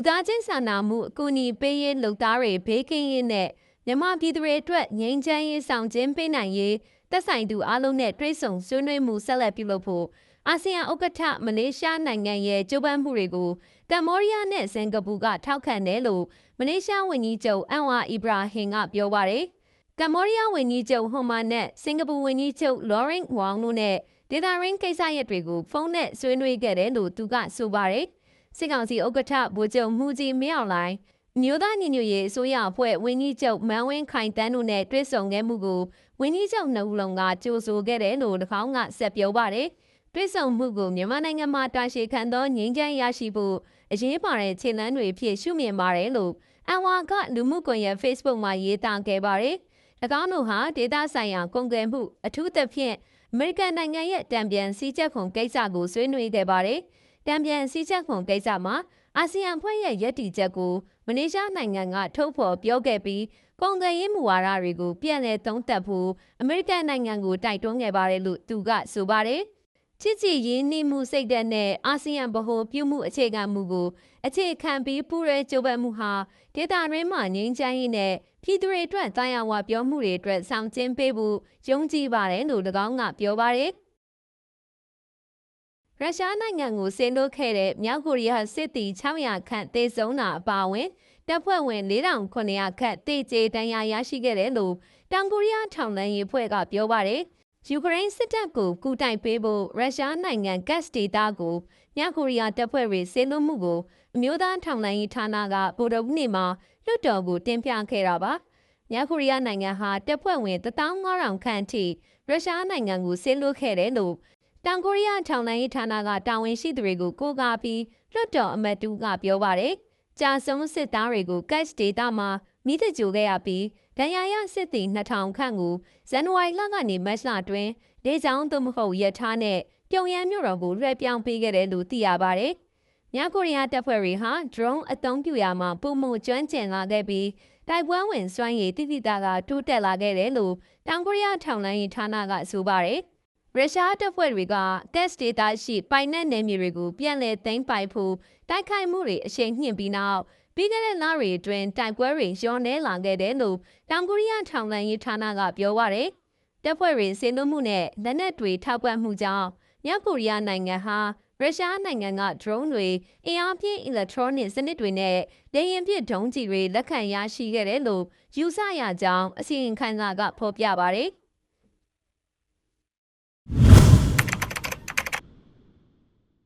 လူသားချင်းစာနာမှုအကူအညီပေးရေးလုပ်သားတွေဘေးကင်းရေးနဲ့မြန်မာပြည်သူတွေအတွက်ငြိမ်းချမ်းရေးဆောင်ကျင်းပေးနိုင်ရေးသက်ဆိုင်သူအလုံးနဲ့တွဲဆုံဆွေးနွေးမှုဆက်လက်ပြုလုပ်ဖို့အာဆီယံဥက္ကဋ္ဌမလေးရှားနိုင်ငံရဲ့ကြိုးပမ်းမှုတွေကိုကမ္ဘောဒီးယားနဲ့စင်ကာပူကထောက်ခံတယ်လို့မလေးရှားဝန်ကြီးချုပ်အန်ဝါအီဘရာဟင်ကပြောပါတယ်။ကမ္ဘောဒီးယားဝန်ကြီးချုပ်ဟွန်မာနဲ့စင်ကာပူဝန်ကြီးချုပ်လော်ရင်ဝေါင်တို့နဲ့ဒေတာရင်းကိစ္စရပ်တွေကိုဖုန်းနဲ့ဆွေးနွေးခဲ့တယ်လို့သူကဆိုပါတယ်။ စစ်ကောင်စီဥက္ကဋ္ဌဗိုလ်ချုပ်မှုကြီးမင်းအောင်လှိုင်မျိုးသားညီညွတ်ရေးအစိုးရအဖွဲ့ဝန်ကြီးချုပ်မန်ဝင်းခိုင်တန်းတို့နဲ့တွေ့ဆုံခဲ့မှုကိုဝန်ကြီးချုပ်နှုတ်လုံးကကြိုဆိုခဲ့တယ်လို့၎င်းကဆက်ပြောပါတယ်။တွေ့ဆုံမှုကိုမြန်မာနိုင်ငံမှာတာရှည်ခံသောငြိမ်းချမ်းရရှိဖို့အရေးပါတဲ့ခြေလှမ်းတွေဖြစ်ရှုမြင်ပါတယ်လို့အန်ဝါကလူမှုကွန်ရက် Facebook မှာရေးသားခဲ့ပါတယ်။၎င်းတို့ဟာဒေတာဆိုင်ရာကုန်သွယ်မှုအထူးသဖြင့်အမေရိကန်နိုင်ငံရဲ့တံပြန်စည်းချက်ခွန်ကိစ္စကိုဆွေးနွေးခဲ့ပါတယ်။ တံပြန်စည်းချက်ခွန်ကိစ္စမှာအာဆီယံဖွဲ့ရဲ့ရည်တည်ချက်ကိုမလေးရှားနိုင်ငံကထုတ်ဖော်ပြောခဲ့ပြီးကုန်သွယ်ရေးမူဝါဒတွေကိုပြန်လည်သုံးသပ်ဖို့အမေရိကန်နိုင်ငံကိုတိုက်တွန်းခဲ့ပါတယ်လို့သူကဆိုပါတယ်။ချစ်ချစ်ရင်းနှီးမှုစိတ်ဓာတ်နဲ့အာဆီယံဗဟိုပြုမှုအခြေခံမှုကိုအခြေခံပြီးပူးရဲကြိုးပမ်းမှုဟာဒေတာရင်းမှငြိမ်းချမ်းရေးနဲ့ပြည်သူတွေအတွက်တာယာဝပြောမှုတွေအတွက်ဆောင်ကျင်းပေးဖို့ယုံကြည်ပါတယ်လို့၎င်းကပြောပါတယ်။ ရုရှားနိုင်ငံကိုဆင်းလို့ခဲ့တဲ့မြောက်ကိုရီးယားစစ်သည်600ခန့်သေဆုံးတာအပါအဝင်တပ်ဖွဲ့ဝင်4900ခန့်တေကျေတန်ရာရရှိခဲ့တယ်လို့တောင်ကိုရီးယားထောင်လှမ်းရေးဖွဲ့ကပြောပါတယ်။ယူကရိန်းစစ်တပ်ကိုကူတိုင်ပေးဖို့ရုရှားနိုင်ငံဂတ်စ်ဒေတာကိုမြောက်ကိုရီးယားတပ်ဖွဲ့တွေဆင်းလို့မှုကိုအမျိုးသားထောင်လှမ်းရေးဌာနကဗိုလ်တော်နေ့မှာလွှတ်တော်ကိုတင်ပြခဲ့တာပါ။မြောက်ကိုရီးယားနိုင်ငံဟာတပ်ဖွဲ့ဝင်15000ခန့်ထိရုရှားနိုင်ငံကိုဆင်းလို့ခဲ့တယ်လို့ တောင်ကိုရီးယားထောင်လှမ်းရေးဌာနကတာဝန်ရှိသူတွေကိုကိုးကားပြီးလွှတ်တော်အမတ်တူကပြောပါတယ်။ကြာဆုံးစစ်သားတွေကို cash data မှာမိသကြိုခဲ့ရပြီးဒဏ်ရာရစစ်သည်2000ခန့်ကိုဇန်နဝါရီလကနေမတ်လတွင်ဒေချောင်းသို့မဟုတ်ရထားနဲ့ပြုံရန်မြို့တော်ကိုလွှဲပြောင်းပေးခဲ့တယ်လို့သိရပါတယ်။မြောက်ကိုရီးယားတပ်ဖွဲ့တွေဟာ drone အသုံးပြုရာမှာပုံမှုကျွမ်းကျင်လာခဲ့ပြီးတိုက်ပွဲဝင်စွမ်းရည်တိတိတကာတိုးတက်လာခဲ့တယ်လို့တောင်ကိုရီးယားထောင်လှမ်းရေးဌာနကဆိုပါတယ်။ ရုရှားတပ်ဖွဲ့တွေက test data ရှိပိုင်နက်နယ်မြေတွေကိုပြန်လည်သိမ်းပိုက်ဖို့တိုက်ခိုက်မှုတွေအရှိန်မြင့်ပြီးနောက်ပြီးခဲ့တဲ့လတွေအတွင်းတိုက်ပွဲတွေလျော့နေလာခဲ့တယ်လို့တောင်ကိုရီးယားထောင်လှမ်းရေးဌာနကပြောပါရယ်တပ်ဖွဲ့တွေဆင်းလို့မှုနဲ့လက်နက်တွေထောက်ပံ့မှုကြောင့်မြောက်ကိုရီးယားနိုင်ငံဟာရုရှားနိုင်ငံက drone တွေအင်အားပြင်း electronic စနစ်တွေနဲ့လေယာဉ်ပြဒုံးကျည်တွေလက်ခံရရှိခဲ့တယ်လို့ယူဆရကြောင်းအစီရင်ခံစာကဖော်ပြပါရယ်